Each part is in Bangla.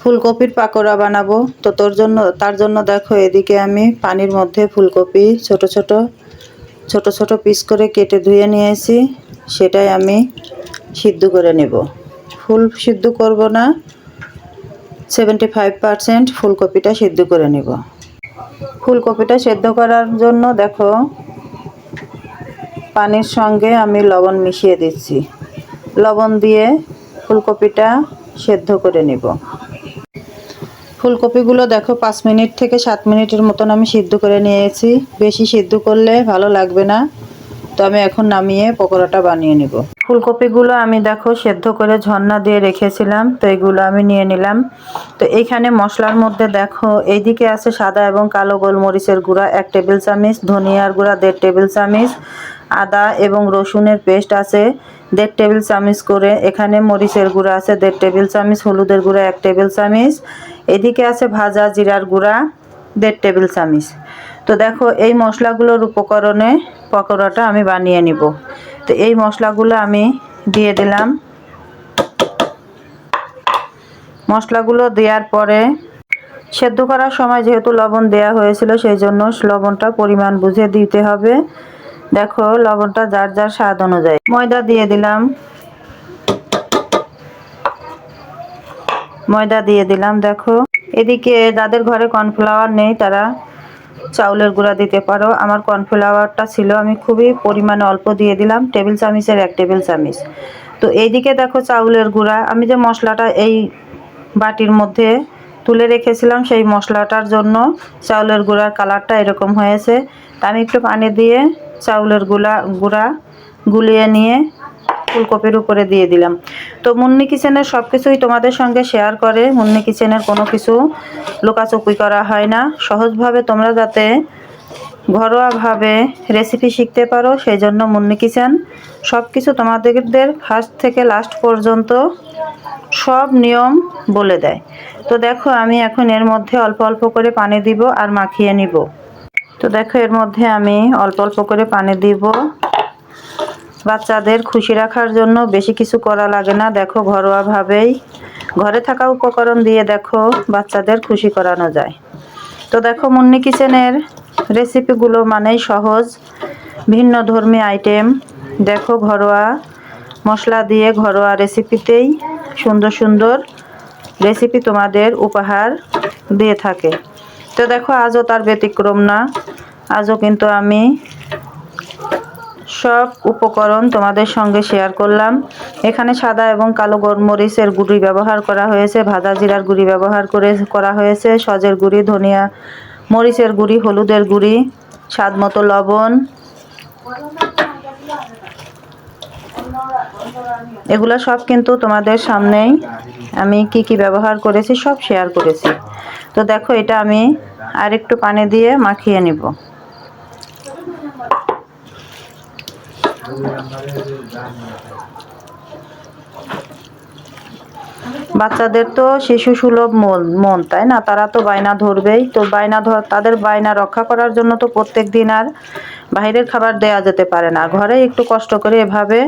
ফুলকপির পাকোড়া বানাবো। তো তোর জন্য, তার জন্য দেখো, এদিকে আমি পানির মধ্যে ফুলকপি ছোট ছোট ছোট ছোট পিস করে কেটে ধুয়ে নিয়েছি সেটাই আমি সিদ্ধ করে নেব। ফুল সিদ্ধ করব না সেভেন্টি ফাইভ পারসেন্ট ফুলকপিটা সিদ্ধ করে নেব। ফুলকপিটা সেদ্ধ করার জন্য দেখো, পানির সঙ্গে আমি লবণ মিশিয়ে দিচ্ছি। লবণ দিয়ে ফুলকপিটা সেদ্ধ করে নেব। ফুলকপিগুলো দেখো পাঁচ মিনিট থেকে সাত মিনিটের মতন আমি সিদ্ধ করে নিয়েছি। বেশি সিদ্ধ করলে ভালো লাগবে না। তো আমি এখন নামিয়ে পকোড়াটা বানিয়ে নেব। ফুলকপিগুলো আমি দেখো সেদ্ধ করে ঝর্ণা দিয়ে রেখেছিলাম, তো এগুলো আমি নিয়ে নিলাম। তো এইখানে মশলার মধ্যে দেখো, এইদিকে আছে সাদা এবং কালো গোলমরিচের গুঁড়া, এক টেবিল চামচ, ধনিয়ার গুঁড়া, দেড় টেবিল চামচ, আদা এবং রসুনের পেস্ট আছে। দেড় টেবিল চামচ করে, এখানে মরিচের গুঁড়া আছে দেড় টেবিল চামচ, হলুদের গুঁড়া এক টেবিল চামচ, এদিকে আছে ভাজা জিরার গুঁড়া দেড় টেবিল চামচ। তো দেখো, এই মশলাগুলোর উপকরণে পকোড়াটা আমি বানিয়ে নিব। তো এই মশলাগুলো আমি দিয়ে দিলাম। মশলাগুলো দেওয়ার পরে সেদ্ধ করার সময় যেহেতু লবণ দেয়া হয়েছিল, সেই জন্য লবণটা পরিমাণ বুঝে দিতে হবে। দেখো, লবণটা যার যার স্বাদ অনুযায়ী। ময়দা দিয়ে দিলাম। ময়দা দিয়ে দিলাম, দেখো। এদিকে যাদের ঘরে কর্নফ্লাওয়ার নেই, তারা চাউলের গুঁড়া দিতে পারো। আমার কর্নফ্লাওয়ারটা ছিল, আমি খুবই পরিমাণে অল্প দিয়ে দিলাম, টেবিল চামিচের এক টেবিল চামিচ। তো এইদিকে দেখো চাউলের গুঁড়া। আমি যে মশলাটা এই বাটির মধ্যে তুলে রেখেছিলাম, সেই মশলাটার জন্য চাউলের গুঁড়ার কালারটা এরকম হয়েছে। তা আমি একটু পানি দিয়ে চাউলেরগুলা, গুঁড়া গুলিয়ে নিয়ে ফুলকপির উপরে দিয়ে দিলাম। তো মুন্নি কিচেনের সব কিছুই তোমাদের সঙ্গে শেয়ার করে। মুন্নি কিচেনের কোনো কিছু লুকাচুপি করা হয় না। সহজভাবে তোমরা যাতে ঘরোয়াভাবে রেসিপি শিখতে পারো, সেই জন্য মুন্নি কিচেন সব কিছু তোমাদের ফার্স্ট থেকে লাস্ট পর্যন্ত সব নিয়ম বলে দেয়। তো দেখো, আমি এখন এর মধ্যে অল্প অল্প করে পানি দিব আর মাখিয়ে নিব। তো দেখো, এর মধ্যে আমি অল্প অল্প করে পানি দিব। বাচ্চাদের খুশি রাখার জন্য বেশি কিছু করা লাগে না। দেখো, ঘরোয়াভাবেই। ঘরে থাকা উপকরণ দিয়ে দেখো, বাচ্চাদের খুশি করানো যায়। তো দেখো, মুন্নি কিচেনের রেসিপিগুলো মানেই সহজ। ভিন্ন ধর্মী আইটেম। দেখো, ঘরোয়া মশলা দিয়ে ঘরোয়া রেসিপিতেই সুন্দর সুন্দর রেসিপি তোমাদের উপহার দিয়ে থাকে। তো দেখো, আজও তার ব্যতিক্রম না। আজও কিন্তু আমি সব উপকরণ তোমাদের সঙ্গে শেয়ার করলাম। এখানে সাদা এবং কালো গোলমরিচের গুঁড়ি ব্যবহার করা হয়েছে, ভাজা জিরার গুঁড়ি ব্যবহার করে করা হয়েছে, সজের গুঁড়ি, ধনিয়া মরিচের গুঁড়ি, হলুদের গুঁড়ি, স্বাদ মতো লবণ। এগুলো সব কিন্তু তোমাদের সামনেই আমি কি কি ব্যবহার করেছি সব শেয়ার করেছি। তো দেখো এটা আমি আর একটু পানি দিয়ে মাখিয়ে নিব। বাচ্চাদের তো শিশু সুলভ মন মন, তাই না? তারা তো বায়না ধরবেই। তো বায়না ধর তাদের বায়না রক্ষা করার জন্য তো প্রত্যেক দিন আর বাইরের খাবার দেয়া যেতে পারে না। ঘরে একটু কষ্ট করে এভাবে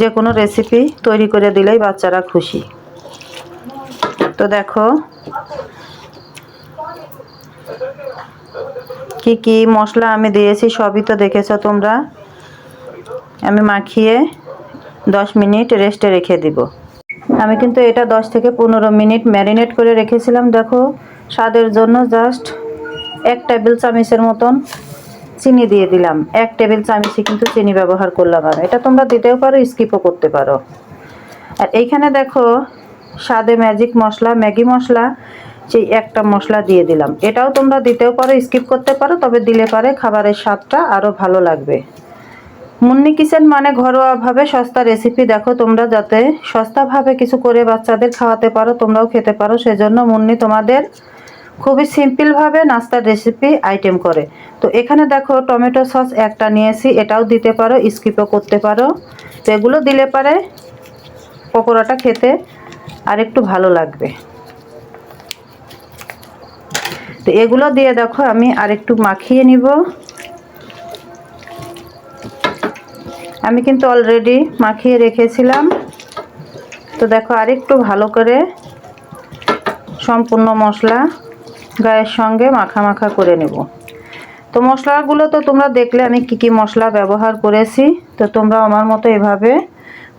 যে কোনো রেসিপি তৈরি করে দিলেই বাচ্চারা খুশি। তো দেখো। কি কি মশলা আমি দিয়েছি সবই তো দেখেছ তোমরা? আমি মাখিয়ে দশ মিনিট রেস্টে রেখে দিব। আমি কিন্তু এটা দশ থেকে পনেরো মিনিট ম্যারিনেট করে রেখেছিলাম, দেখো। স্বাদের জন্য জাস্ট এক টেবিল চামচের মতন চিনি দিয়ে দিলাম। এক টেবিল চামচে কিন্তু চিনি ব্যবহার করলাম আমি এটা তোমরা দিতেও পারো স্কিপও করতে পারো। আর এইখানে দেখো স্বাদে ম্যাজিক মশলা, ম্যাগি মশলা, সেই একটা মশলা দিয়ে দিলাম। এটাও তোমরা দিতেও পারো স্কিপ করতে পারো, তবে দিলে পারে খাবারের স্বাদটা আরও ভালো লাগবে। মুন্নি কিচেন মানে ঘরোয়াভাবে সস্তা রেসিপি দেখো তোমরা যাতে সস্তাভাবে কিছু করে বাচ্চাদের খাওয়াতে পারো, তোমরাও খেতে পারো। সেজন্য মুন্নি তোমাদের খুবই সিম্পলভাবে নাস্তার রেসিপি আইটেম করে। তো এখানে দেখো টমেটো সস একটা নিয়েছি, এটাও দিতে পারো স্কিপও করতে পারো। তো এগুলো দিলে পারে পকোড়াটা খেতে আর একটু ভালো লাগবে। তো এগুলো দিয়ে দেখো, আমি আর একটু মাখিয়ে নিব। আমি কিন্তু অলরেডি মাখিয়ে রেখেছিলাম। তো দেখো, আরেকটু ভালো করে সম্পূর্ণ মশলা গায়ের সঙ্গে মাখা মাখা করে নেব। তো মশলাগুলো তো তোমরা দেখলে আমি কি কি মশলা ব্যবহার করেছি। তো তোমরা আমার মতো এভাবে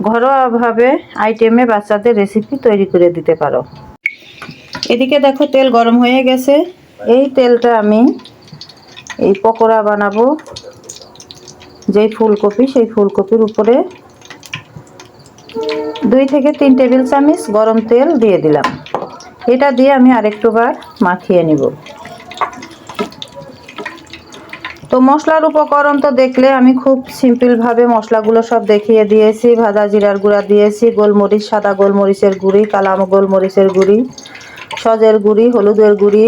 ঘরোয়াভাবে আইটেমে বাচ্চাদের রেসিপি তৈরি করে দিতে পারো। এদিকে দেখো তেল গরম হয়ে গেছে। এই তেলটা আমি এই পকোড়া বানাবো। যেই ফুলকপি, সেই ফুলকপির উপরে দুই থেকে তিন টেবিল চামচ গরম তেল দিয়ে দিলাম। এটা দিয়ে আমি আরেকটুবার মাখিয়ে নিব। তো মশলার উপকরণ তো দেখলে আমি খুব সিম্পলভাবে মশলাগুলো সব দেখিয়ে দিয়েছি। ভাজা জিরার গুঁড়া দিয়েছি, গোলমরিচ, সাদা গোলমরিচের গুঁড়ি, কালাম গোলমরিচের গুঁড়ি, সজের গুঁড়ি, হলুদের গুঁড়ি,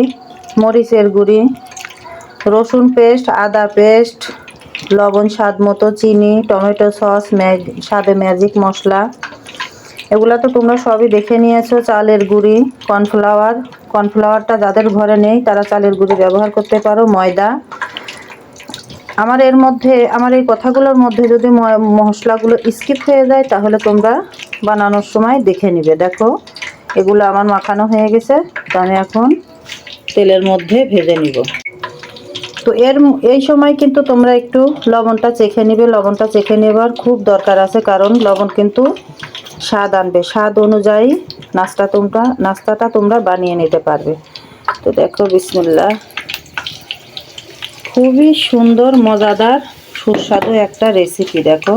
মরিচের গুঁড়ি, রসুন পেস্ট, আদা পেস্ট, লবণ স্বাদ মতো, চিনি, টমেটো সস, ম্যাগ, স্বাদে ম্যাজিক মশলা। এগুলো তো তোমরা সবই দেখে নিয়েছো, চালের গুঁড়ি কর্নফ্লাওয়ার কর্নফ্লাওয়ারটা যাদের ঘরে নেই, তারা চালের গুঁড়ি ব্যবহার করতে পারো। ময়দা। আমার এর মধ্যে, আমার এই কথাগুলোর মধ্যে যদি মশলাগুলো স্কিপ হয়ে যায়, তাহলে তোমরা বানানোর সময় দেখে নিবে। দেখো, এগুলো আমার মাখানো হয়ে গেছে। তো আমি এখন তেলের মধ্যে ভেজে নিব। তো এর, এই সময় কিন্তু তোমরা একটু লবণটা চেখে নিবে। লবণটা চেখে নেবার খুব দরকার আছে, কারণ লবণ কিন্তু স্বাদ আনবে। স্বাদ অনুযায়ী নাস্তা তোমরা, নাস্তাটা তোমরা বানিয়ে নিতে পারবে। তো দেখো বিসমিল্লা খুবই সুন্দর, মজাদার, সুস্বাদু একটা রেসিপি দেখো।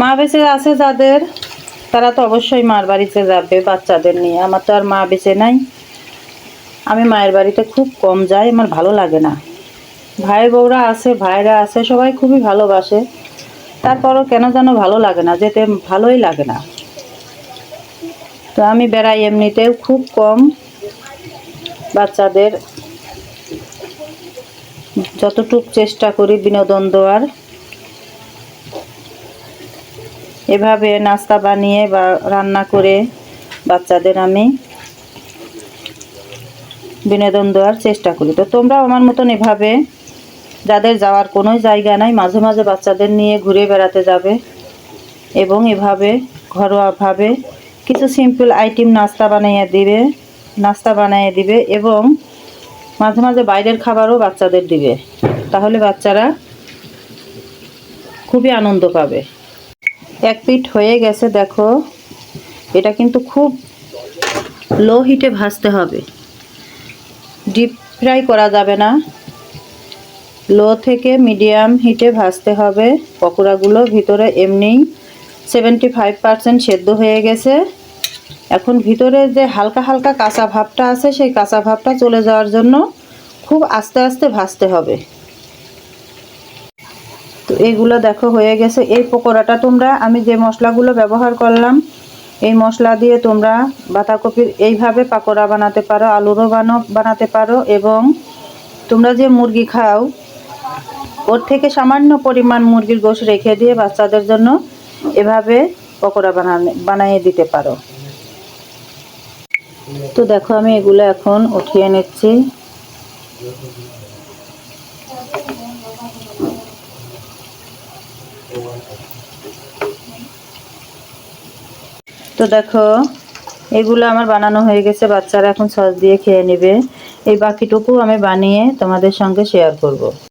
মা বেঁচে আছে যাদের, তারা তো অবশ্যই মার বাড়িতে যাবে বাচ্চাদের নিয়ে। আমার তো আর মা বেঁচে নাই। আমি মায়ের বাড়িতে খুব কম যাই, আমার ভালো লাগে না। ভাই বউরা আছে, ভাইরা আছে, সবাই খুবই ভালোবাসে। তারপরও কেন যেন ভালো লাগে না, যেতে ভালোই লাগে না। তো আমি বেড়াই এমনিতেও খুব কম। বাচ্চাদের যতটুক চেষ্টা করি বিনোদন দেওয়ার। এভাবে নাস্তা বানিয়ে বা রান্না করে বাচ্চাদের আমি বিনোদন দেওয়ার চেষ্টা করি। তো তোমরাও আমার মতন এভাবে যাদের যাওয়ার কোনো জায়গা নাই, মাঝে মাঝে বাচ্চাদের নিয়ে ঘুরে বেড়াতে যাবে এবং এভাবে ঘরোয়াভাবে কিছু সিম্পল আইটেম নাস্তা বানাইয়ে দিবে, নাস্তা বানিয়ে দিবে এবং মাঝে মাঝে বাইরের খাবারও বাচ্চাদের দিবে। তাহলে বাচ্চারা খুবই আনন্দ পাবে। এক পিঠ হয়ে গেছে, দেখো। এটা কিন্তু খুব লো হিটে ভাজতে হবে। ডিপ ফ্রাই করা যাবে না। লো থেকে মিডিয়াম হিটে ভাজতে হবে। পকোড়াগুলো ভিতরে এমনিই সেভেন্টি ফাইভ পারসেন্ট সেদ্ধ হয়ে গেছে। এখন ভিতরে যে হালকা হালকা কাঁচা ভাবটা আছে, সেই কাঁচা ভাবটা চলে যাওয়ার জন্য খুব আস্তে আস্তে ভাজতে হবে। তো এইগুলো দেখো হয়ে গেছে। এই পকোড়াটা তোমরা, আমি যে মশলাগুলো ব্যবহার করলাম এই মশলা দিয়ে তোমরা বাঁধাকপির এইভাবে পাকোড়া বানাতে পারো, আলুরও বানো, বানাতে পারো এবং তোমরা যে মুরগি খাও, ওর থেকে সামান্য পরিমাণ মুরগির গোশ রেখে দিয়ে বাচ্চাদের জন্য এভাবে পকোড়া বানানে, বানিয়ে দিতে পারো। তো দেখো আমি এগুলো এখন উঠিয়ে নিচ্ছি। তো দেখো, এগুলো আমার বানানো হয়ে গেছে, বাচ্চারা এখন সস দিয়ে খেয়ে নেবে এই বাকিটুকু আমি বানিয়ে তোমাদের সঙ্গে শেয়ার করব।